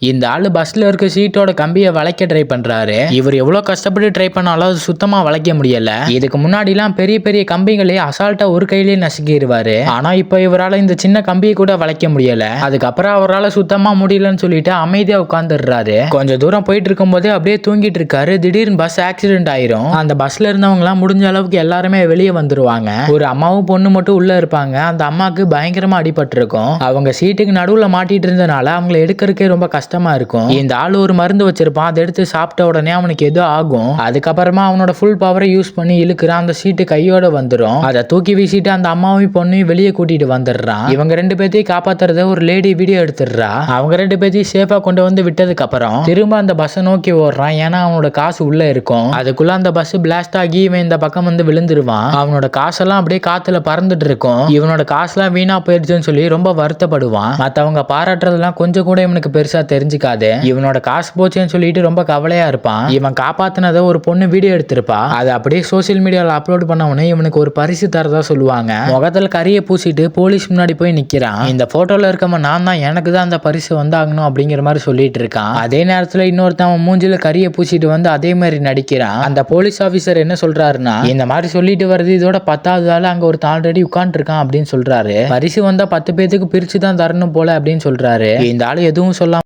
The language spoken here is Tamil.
இந்த ஆளு பஸ்ல இருக்க சீட்டோட கம்பியை வளைக்க ட்ரை பண்றாரு. இவர் எவ்வளவு கஷ்டப்பட்டு ட்ரை பண்ணாலும் அது சுத்தமா வளைக்க முடியல. இதுக்கு முன்னாடிலாம் பெரிய பெரிய கம்பிகளே அசால்ட்டா ஒரு கையிலேயே நசுக்கிடுவாரு ஆனா இப்போ இவரால இந்த சின்ன கம்பியை கூட வளைக்க முடியல. அதுக்கப்புறம் அவரால் சுத்தமா முடியலன்னு சொல்லிட்டு அமைதியா உட்காந்துடுறாரு கொஞ்சம் தூரம் போயிட்டு இருக்கும்போதே அப்படியே தூங்கிட்டு இருக்காரு. திடீர்னு பஸ் ஆக்சிடென்ட் ஆயிரும். அந்த பஸ்ல இருந்தவங்க எல்லாம் முடிஞ்ச அளவுக்கு எல்லாருமே வெளியே வந்துருவாங்க. ஒரு அம்மாவும் பொண்ணு மட்டும் உள்ள இருப்பாங்க. அந்த அம்மாக்கு பயங்கரமா அடிபட்டிருக்கும். அவங்க சீட்டுக்கு நடுவுல மாட்டிட்டு இருந்தனால அவங்களை எடுக்கிறதுக்கே ரொம்ப கஷ்டம் இருக்கும். இந்த ஆள் ஒரு மருந்து வச்சிருப்பான். அதை எடுத்து சாப்பிட்ட உடனே அவனுக்கு எதோ ஆகும்? அதுக்கப்புறமா அவனோட ஃபுல் பவரை யூஸ் பண்ணி இழுக்கிறான். அந்த சீட்டு கையோட வந்துடும் அதை தூக்கி வீசிட்டு அந்த அம்மாவையும் பொண்ணையும் வெளியே கூட்டிட்டு வந்துடுறான். இவங்க ரெண்டு பேர்த்தையும் காப்பாத்துறத ஒரு லேடி வீடியோ எடுத்துடுறா. அவங்க ரெண்டு பேர்த்தையும் சேஃபா கொண்டு வந்து விட்டதுக்கு அப்புறம் திரும்ப அந்த பஸ்ஸை நோக்கி ஓடுறான். ஏன்னா அவனோட காசு உள்ள இருக்கும். அதுக்குள்ள அந்த பஸ் பிளாஸ்ட் ஆகி இவன் இந்த பக்கம் வந்து விழுந்துருவான். அவனோட காசெல்லாம் அப்படியே காத்துல பறந்துட்டு இருக்கும். இவனோட காசுலாம் வீணா போயிடுச்சுன்னு சொல்லி ரொம்ப வருத்தப்படுவான். மத்தவங்க பாராட்டுறதெல்லாம் கொஞ்சம் கூட இவனுக்கு பெருசா தெரிஞ்சுக்காது. இவனோட காசு போச்சுன்னு சொல்லிட்டு ரொம்ப கவலையா இருப்பான். இவன் காப்பாத்தினதை ஒரு பொண்ணு வீடியோ எடுத்திருப்பா. அதை அப்படியே சோசியல் மீடியாவில் அப்லோட் உடனே இவனுக்கு ஒரு பரிசு தரதா சொல்லுவாங்க. முகத்தில் கறியை பூசிட்டு போலீஸ் முன்னாடி போய் நிக்கிறான். இந்த போட்டோல இருக்கவன் நான் தான் எனக்கு தான் அந்த பரிசு வந்தாகணும் அப்படிங்கிற மாதிரி சொல்லிட்டு இருக்கான். அதே நேரத்துல இன்னொருத்தன் அவன் மூஞ்சில கறியை பூசிட்டு வந்து அதே மாதிரி நடிக்கிறான். அந்த போலீஸ் ஆபீசர் என்ன சொல்றாருன்னா இந்த மாதிரி சொல்லிட்டு வருது இதோட பத்தாவது ஆள் அங்க ஒரு ஆல்ரெடி உட்காந்துருக்கான் அப்படின்னு சொல்றாரு. பரிசு வந்தா பத்து பேத்துக்கு பிரிச்சு தான் தரணும் போல அப்படின்னு சொல்றாரு. இந்த ஆள் எதுவும் சொல்லாம